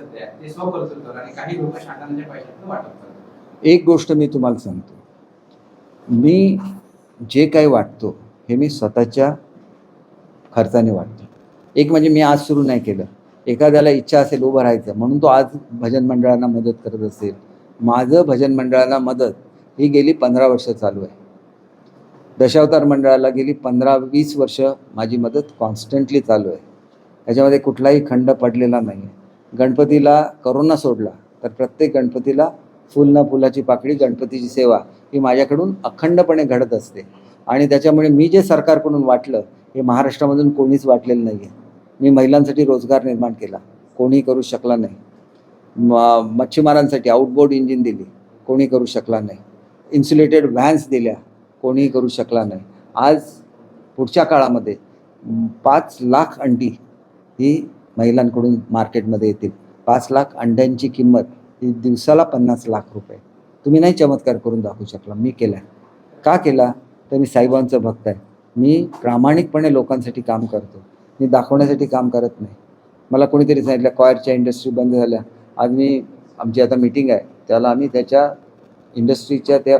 ते स्वखर्च करतात आणि काही लोक शासनाच्या पैशातून वाटप करतात एक गोष्ट मी तुम्हाला सांगतो. मी जे काही वाटतो हे मी स्वतःच्या खर्चाने वाटतो. एक म्हणजे मी आज सुरू नाही केलं. एखाद्याला इच्छा असेल उभं राहायचं म्हणून तो आज भजन मंडळांना मदत करत असेल. माझं भजन मंडळाला मदत ही गेली पंधरा वर्ष चालू आहे. दशावतार मंडळाला गेली पंधरा वीस वर्ष माझी मदत कॉन्स्टंटली चालू आहे. याच्यामध्ये कुठलाही खंड पडलेला नाही आहे गणपतीला करोना सोडला तर प्रत्येक गणपतीला फुल न फुलाची पाकळी गणपतीची सेवा ही माझ्याकडून अखंडपणे घडत असते. आणि त्याच्यामुळे मी जे सरकारकडून वाटलं हे महाराष्ट्रामधून कोणीच वाटलेलं नाही आहे मी महिलांसाठी रोजगार निर्माण केला. कोणी करू शकला नाही. म मच्छीमारांसाठी आउटबोर्ड इंजिन दिली. कोणी करू शकला नाही. इन्सुलेटेड व्हॅन्स दिल्या. कोणीही करू शकला नाही. आज पुढच्या काळामध्ये पाच लाख अंडी ही महिलांकडून मार्केटमध्ये येतील. पाच लाख अंड्यांची किंमत ही दिवसाला पन्नास लाख रुपये. तुम्ही नाही चमत्कार करून दाखवू शकला. मी केला. का केला? तर मी साईबाबांचं भक्त आहे. मी प्रामाणिकपणे लोकांसाठी काम करतो. मी दाखवण्यासाठी काम करत नाही. मला कोणीतरी सांगितलं कॉयरच्या इंडस्ट्री बंद झाल्या. आज मी आमची आता मीटिंग आहे. त्याला आम्ही त्याच्या इंडस्ट्रीच्या त्या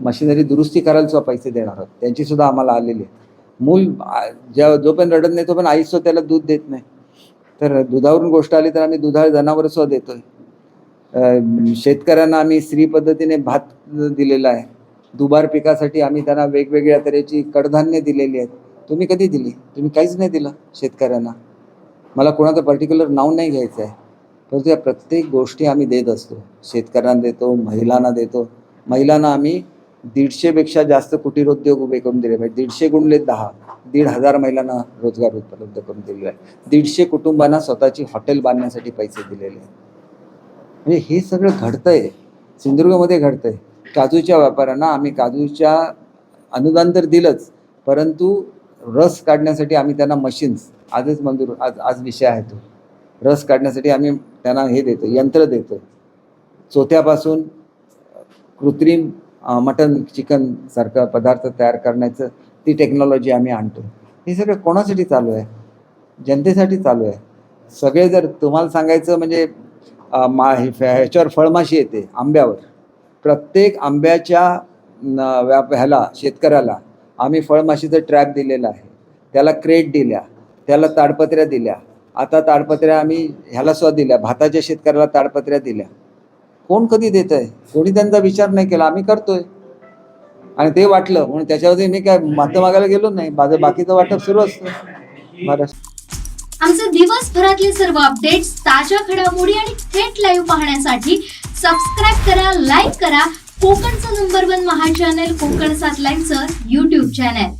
मशिनरी दुरुस्ती करायला सुद्धा पैसे देणार आहोत. त्यांची सुद्धा आम्हाला आलेली आहे. मूल ज्या ज्या जोपर्यंत रडत नाही तोपर्यंत पण सुद्धा त्याला दूध देत नाही. तर दुधावरून गोष्ट आली तर आम्ही दुधाळ जनावरं सुद्धा देतोय. शेतकऱ्यांना आम्ही स्त्री पद्धतीने भात दिलेला आहे. दुबार पिकासाठी आम्ही त्यांना वेगवेगळ्या तऱ्हेची कडधान्य दिलेली आहेत. तुम्ही कधी दिली? तुम्ही काहीच नाही दिलं शेतकऱ्यांना. मला कोणाचं पर्टिक्युलर नाव नाही घ्यायचं आहे. परंतु या प्रत्येक गोष्टी आम्ही देत असतो. शेतकऱ्यांना देतो महिलांना देतो. महिलांना आम्ही दीडशेपेक्षा जास्त कुटीरोद्योग उभे करून दिले पाहिजे. दीडशे गुणले दहा. दीड हजार महिलांना रोजगार उपलब्ध करून दिलेला आहे. दीडशे कुटुंबांना स्वतःची हॉटेल बांधण्यासाठी पैसे दिलेले आहेत. म्हणजे हे सगळं घडतंय. सिंधुदुर्गमध्ये घडतंय. काजूच्या व्यापाऱ्यांना आम्ही काजूच्या अनुदान तर दिलंच परंतु रस काढण्यासाठी आम्ही त्यांना मशीन्स आजच मंजूर आज आज विषय आहे तो. रस काढण्यासाठी आम्ही त्यांना हे देतो यंत्र देतो चोथ्यापासून कृत्रिम मटन चिकन सारखं पदार्थ तयार करण्याचं ती टेक्नॉलॉजी आम्ही आणतो. हे सगळं कोणासाठी चालू आहे? जनतेसाठी चालू आहे. सगळे जर तुम्हाला सांगायचं म्हणजे मा हे- ह्याच्यावर फळमाशी येते आंब्यावर. प्रत्येक आंब्याच्या न- व्याप ह्याला शेतकऱ्याला आम्ही फळमाशीचं ट्रॅप दिलेलं आहे. त्याला क्रेट दिल्या त्याला ताडपत्र्या दिल्या. आता ताडपत्र्या आम्ही ह्याला सुद्धा दिल्या भाताच्या शेतकऱ्याला ताडपत्र्या दिल्या. कोण कधी देत आहे कोणी त्यांचा विचार नाही केला आम्ही करतोय. आणि ते वाटलं म्हणून त्याच्यावरती मी काय मातं मागायला गेलो नाही. माझं बाकीचं वाटप सुरू असतं. महाराष्ट्र आमचे दिवसभरातले सर्व अपडेट्स ताज्या घडामोडी आणि थेट लाईव्ह पाहण्यासाठी सबस्क्राईब करा लाईक करा. कोकणचं number one Maha channel Kokan सात लाईव्हचं युट्यूब चॅनल